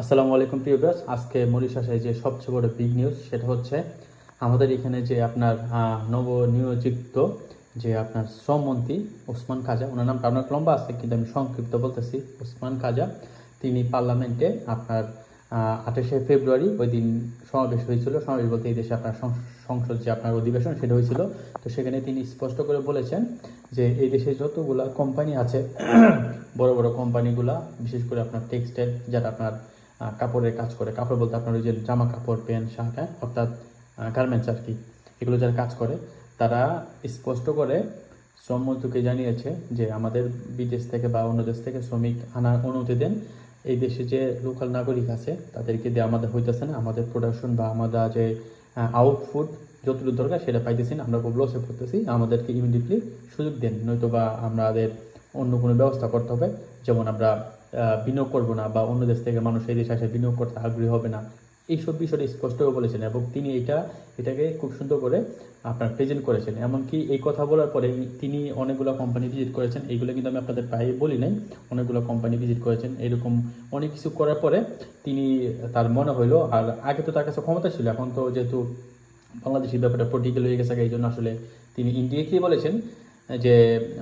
আসসালামু আলাইকুম, প্রিয় ব্যাস আজকে মরিশাসে যে সবচেয়ে বড় বিগ নিউজ সেটা হচ্ছে আমাদের এখানে যে আপনার নবনিয়োজিত যে আপনার শ্রমমন্ত্রী ওসমান খাজা, ওনার নামটা অনেক লম্বা আছে, কিন্তু আমি সংক্ষিপ্ত বলতেছি, ওসমান খাজা, তিনি পার্লামেন্টে আপনার আঠাশে ফেব্রুয়ারি ওই দিন সমাবেশ হয়েছিল। সমাবেশ বলতে এই দেশে আপনার সংসদ যে আপনার অধিবেশন, সেটা হয়েছিল। তো সেখানে তিনি স্পষ্ট করে বলেছেন যে এই দেশে যতগুলা কোম্পানি আছে, বড় বড় কোম্পানিগুলা বিশেষ করে আপনার টেক্সটাইল যারা আপনার কাপড়ের কাজ করে। কাপড় বলতে আপনার ওই যে জামা কাপড়, প্যান্ট, শার্ট হ্যাঁ? অর্থাৎ গার্মেন্টস আর কি, এগুলো যারা কাজ করে, তারা স্পষ্ট করে শ্রম জানিয়েছে যে আমাদের বিদেশ থেকে বা অন্য দেশ থেকে শ্রমিক আনার অনুমতি দেন। এই দেশে যে লোকাল নাগরিক আছে, তাদেরকে দিয়ে আমাদের হইতেছে না। আমাদের প্রোডাকশন বা আমাদের যে আউটপুট যতটুকু দরকার, সেটা পাইতেছি না। আমরা খুব লসে পড়তেছি। আমাদেরকে ইমিডিয়েটলি সুযোগ দেন। নয়তো বা আমাদের অন্য কোনো ব্যবস্থা করতে হবে। যেমন আমরা বিনিয়োগ করব না বা অন্য দেশ থেকে মানুষ এই দেশে আসে, বিনিয়োগ করতে আগ্রহী হবে না। এইসব বিষয়টা স্পষ্ট করে বলেছেন এবং তিনি এটা, এটাকে খুব সুন্দর করে আপনার প্রেজেন্ট করেছেন। এমনকি এই কথা বলার পরে তিনি অনেকগুলো কোম্পানি ভিজিট করেছেন। এইগুলো কিন্তু আমি আপনাদের প্রায় বলি নাই। অনেকগুলো কোম্পানি ভিজিট করেছেন। এরকম অনেক কিছু করার পরে তিনি, তার মনে হইল, আর আগে তো তার কাছে ক্ষমতা ছিল, এখন তো যেহেতু বাংলাদেশের ব্যাপারটা পলিটিক্যাল হয়ে গেছে, এই জন্য আসলে তিনি ইন্ডিয়াকেই বলেছেন। যে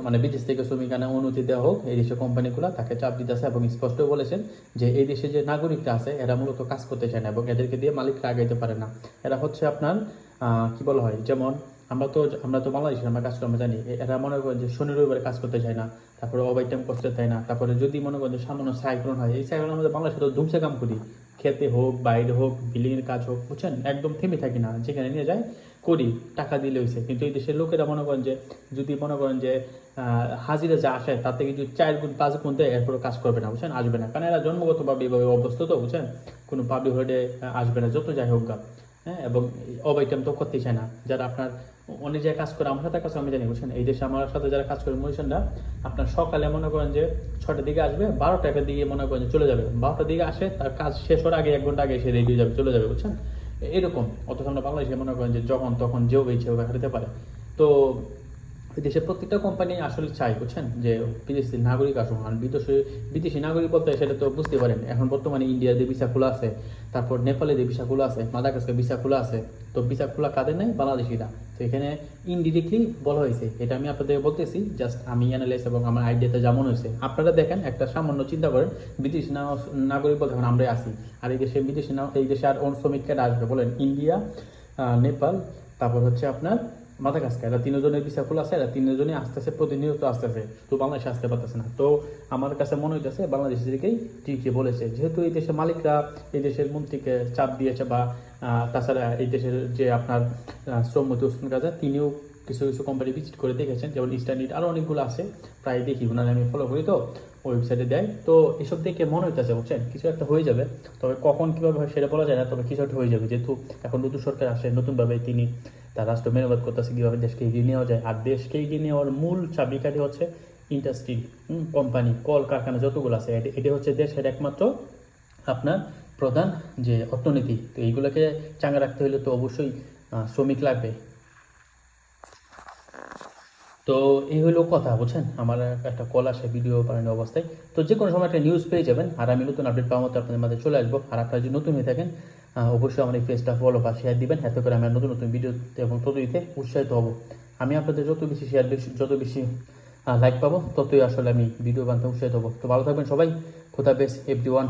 মানে বিদেশ থেকে শ্রমিক আনা অনুমতি দেওয়া হোক, এই দেশের কোম্পানিগুলো তাকে চাপ দিতেছে এবং স্পষ্ট বলেছেন যে, এই দেশে যে নাগরিকরা আছে, এরা মূলত কাজ করতে চায় না এবং এদেরকে দিয়ে মালিকরা আগাইতে পারে না। এরা হচ্ছে আপনার কি বলা হয়, যেমন আমরা তো আমরা তো বাংলাদেশে আমরা কাজ আমরা জানি এরা মনে করেন যে শনি রবিবারে কাজ করতে চায় না, তারপরে ওভার টাইম করতে চায় না, তারপরে যদি মনে করেন যে সামান্য সাইক্লোন হয়, এই সাইক্লোন আমাদের বাংলাদেশে তো ধুমসে কাম করি, খেতে হোক, বাইরে হোক বিল্ডিং এর কাজ হোক, বুঝছেন? একদম থেমে থাকি না, যেখানে নিয়ে যায় করি, টাকা দিলে হয়েছে কিন্তু এই দেশের লোকেরা মনে করেন যে, যদি মনে করেন যে হাজিরা যা আসে থেকে যদি চার গুণ, পাঁচ গুণ দেয় এরপরে কাজ করবে না, বুঝছেন? আসবে না। কারণ এরা জন্মগতভাবে এভাবে অভ্যস্ত তো, বুঝছেন? কোনো পাবলিক হলিডে আসবে না, যত যাই হোক গা। হ্যাঁ? এবং ওভারটাইম তো করতেই চায় না। যারা আপনার, অনেক জায়গায় কাজ করে, আমার সাথে কাছে আমি জানি, বুঝছেন? এই দেশে আমার সাথে যারা কাজ করে, মহিষানরা, আপনার সকালে মনে করেন যে ছটার দিকে আসবে বারোটার দিকে মনে করেন চলে যাবে। বারোটার দিকে আসে, তার কাজ শেষ হওয়ার আগে, এক ঘণ্টা আগে এসে রেডি হয়ে যাবে, চলে যাবে, বুঝছেন? এরকম। অথচ আমরা বাংলাদেশে মনে করেন যে যখন তখন যেও ইচ্ছে হারাতে পারে। তো দেশের প্রত্যেকটা কোম্পানি আসলে চাই বুঝছেন? যে বিদেশি নাগরিক আসুন আর বিদেশি বিদেশি নাগরিক বলতে সেটা তো বুঝতে পারেন। এখন বর্তমানে ইন্ডিয়াতে ভিসা খোলা আছে, তারপর নেপালে যে ভিসা খোলা আছে, মাদাগাস্কার ভিসা খোলা আছে। তো ভিসা খোলা কাদের নেই? বাংলাদেশিরা। তো এখানে ইনডিরেক্টলি বলা হয়েছে। এটা আমি আপনাদের বলতেছি জাস্ট আমি অ্যানালাইজ এবং আমার আইডিয়াতে যেমন হয়েছে। আপনারা দেখেন, একটা সামান্য চিন্তা করেন, বিদেশি নাগরিক বলতে এখন আমরাই আসি আর এই দেশে বিদেশি এই দেশে আর অন্য শ্রমিক কেটে আসবে? বলেন ইন্ডিয়া নেপাল, তারপর হচ্ছে আপনার মাদাগাস্কার, এরা তিনজনের ভিসা খোলা আছে, এরা তিনজনই আসতেছে, প্রতিনিয়ত আসতেছে। তো বাংলাদেশে আসতে পারতেছে না। তো আমার কাছে মনে হইতেছে বাংলাদেশ থেকেই ঠিকই বলেছে। যেহেতু এই দেশের মালিকরা এই দেশের মন্ত্রীকে চাপ দিয়েছে বা তাছাড়া এই দেশের যে আপনার শ্রমমন্ত্রী ওসমান গাজা, তিনিও কিছু কিছু কোম্পানি ভিজিট করে দেখেছেন। যেমন ইস্টার্নিট আরও অনেকগুলো আছে। প্রায় দেখি ওনার আমি ফলো করি তো। ওয়েবসাইটে দেয়। তো এসব দেখে মনে হইতেছে, বুঝছেন? কিছু একটা হয়ে যাবে। তবে কখন কীভাবে হয় সেটা বলা যায় না, তবে কিছু একটা হয়ে যাবে। যেহেতু এখন নতুন সরকার আসে, নতুনভাবে তিনি তার রাষ্ট্র মেরামত করতেছে, কীভাবে দেশকে এগিয়ে নেওয়া যায়। আর দেশকে এগিয়ে নেওয়ার মূল চাবিকাঠি হচ্ছে ইন্ডাস্ট্রি কোম্পানি কল, কারখানা, যতগুলো আছে। এটি- হচ্ছে দেশের একমাত্র আপনার প্রধান যে অর্থনীতি। তো এইগুলোকে চাঙ্গা রাখতে হলে তো অবশ্যই শ্রমিক লাগবে। তো এই হলো কথা, বুঝছেন? আমার একটা কল আসে ভিডিও বানানো অবস্থায়। তো যে কোনো সময় একটা নিউজ পেয়ে যাবেন, আর আমি নতুন আপডেট পাওয়ার মতো আপনাদের মাঝে চলে আসব। আর আপনারা যদি নতুন হয়ে থাকেন অবশ্যই আমার এই পেজটা ফলো বা শেয়ার দিবেন। এত করে আমি নতুন নতুন ভিডিও এবং তৈরিতে উৎসাহিত হব। আমি আপনাদের যত বেশি শেয়ার বেশি, যত বেশি লাইক পাবো, ততই আসলে আমি ভিডিও বানাতে উৎসাহিত হব। তো ভালো থাকবেন সবাই। খোদা বেশ এভরি ওয়ান